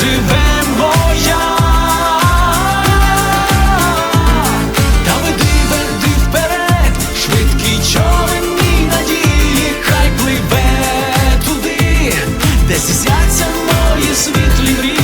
живемо я. Та веди, веди вперед, швидкий човен мій надії, хай пливе туди, де зізяться мої світлі.